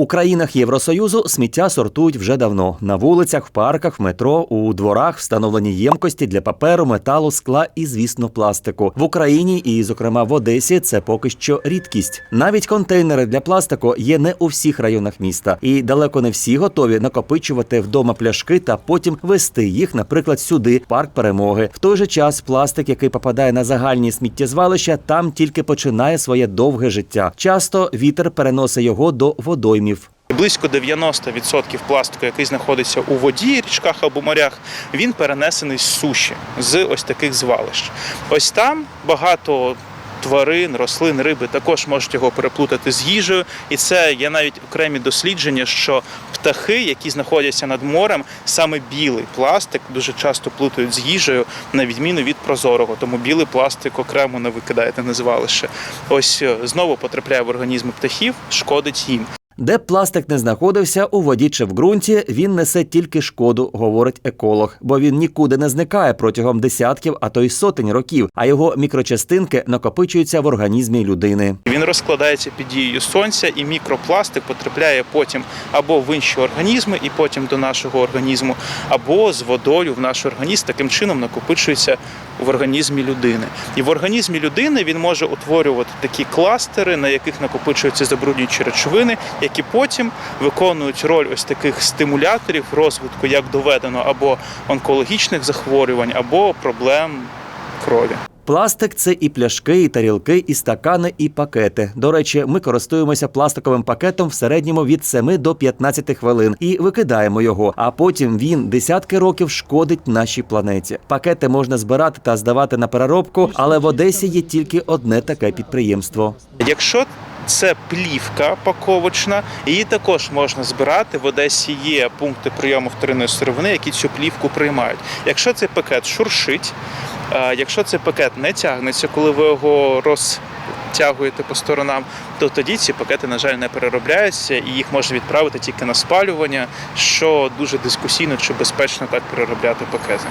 У країнах Євросоюзу сміття сортують вже давно на вулицях, в парках, в метро, у дворах встановлені ємкості для паперу, металу, скла і, звісно, пластику. В Україні і, зокрема, в Одесі це поки що рідкість. Навіть контейнери для пластику є не у всіх районах міста, і далеко не всі готові накопичувати вдома пляшки та потім вести їх, наприклад, сюди, парк перемоги. В той же час пластик, який попадає на загальні сміттєзвалища, там тільки починає своє довге життя. Часто вітер переносить його до водоймів. Близько 90% пластику, який знаходиться у воді, річках або морях, він перенесений з суші, з ось таких звалищ. Ось там багато. Тварин, рослин, риби також можуть його переплутати з їжею, і це є навіть окремі дослідження, що птахи, які знаходяться над морем, саме білий пластик дуже часто плутають з їжею, на відміну від прозорого. Тому білий пластик окремо не викидаєте на звалище. Ось е, знову потрапляє в організми птахів, шкодить їм. Де б пластик не знаходився у воді чи в ґрунті, він несе тільки шкоду, говорить еколог, бо він нікуди не зникає протягом десятків, а то й сотень років, а його мікрочастинки накопичуються в організмі людини. Він розкладається під дією сонця, і мікропластик потрапляє потім або в інші організми, і потім до нашого організму, або з водою в наш організм таким чином накопичується в організмі людини. І в організмі людини він може утворювати такі кластери, на яких накопичуються забруднюючі речовини, які потім виконують роль ось таких стимуляторів розвитку, як доведено, або онкологічних захворювань, або проблем крові. Пластик це і пляшки, і тарілки, і стакани, і пакети. До речі, ми користуємося пластиковим пакетом в середньому від 7 до 15 хвилин і викидаємо його. А потім він десятки років шкодить нашій планеті. Пакети можна збирати та здавати на переробку, але в Одесі є тільки одне таке підприємство. Якщо це плівка паковочна, її також можна збирати. В Одесі є пункти прийому вторинної сировини, які цю плівку приймають. Якщо цей пакет шуршить, е, якщо цей пакет не тягнеться, коли ви його розтягуєте по сторонам, то тоді ці пакети, на жаль, не переробляються і їх можна відправити тільки на спалювання, що дуже дискусійно чи безпечно так переробляти пакети.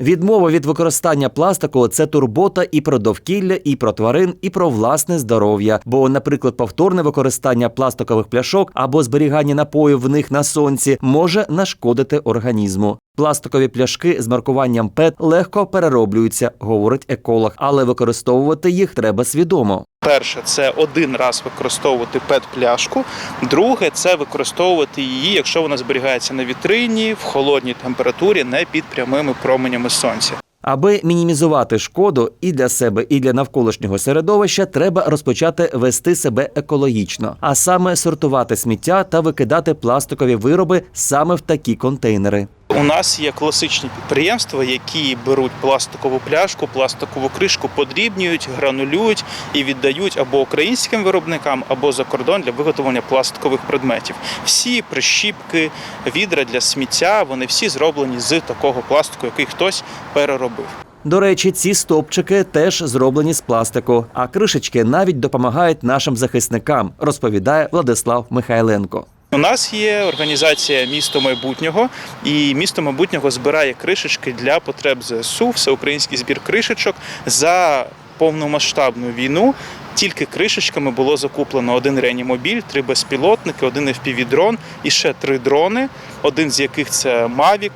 Відмова від використання пластику це турбота і про довкілля, і про тварин, і про власне здоров'я. Бо, наприклад, повторне використання пластикових пляшок або зберігання напоїв в них на сонці може нашкодити організму. Пластикові пляшки з маркуванням ПЕТ легко перероблюються, говорить еколог, але використовувати їх треба свідомо. Перше, це один раз використовувати пет-пляшку. Друге, це використовувати її, якщо вона зберігається на вітрині в холодній температурі, не під прямими променями сонця. Аби мінімізувати шкоду і для себе, і для навколишнього середовища, треба розпочати вести себе екологічно, а саме сортувати сміття та викидати пластикові вироби саме в такі контейнери. У нас є класичні підприємства, які беруть пластикову пляшку, пластикову кришку, подрібнюють, гранулюють і віддають або українським виробникам, або за кордон для виготовлення пластикових предметів. Всі прищіпки, відра для сміття, вони всі зроблені з такого пластику, який хтось переробив. До речі, ці стовпчики теж зроблені з пластику, а кришечки навіть допомагають нашим захисникам, розповідає Владислав Михайленко. У нас є організація місто майбутнього, і місто майбутнього збирає кришечки для потреб ЗСУ, всеукраїнський збір кришечок за повномасштабну війну. Тільки кришечками було закуплено один реанімобіль, три безпілотники, один FPV-дрон і ще три дрони, один з яких це Mavic,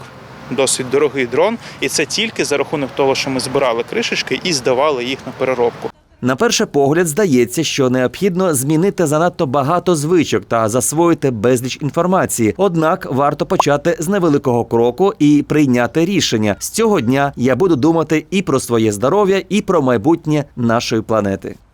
досить дорогий дрон. І це тільки за рахунок того, що ми збирали кришечки і здавали їх на переробку. На перший погляд здається, що необхідно змінити занадто багато звичок та засвоїти безліч інформації. Однак варто почати з невеликого кроку і прийняти рішення. З цього дня я буду думати і про своє здоров'я, і про майбутнє нашої планети.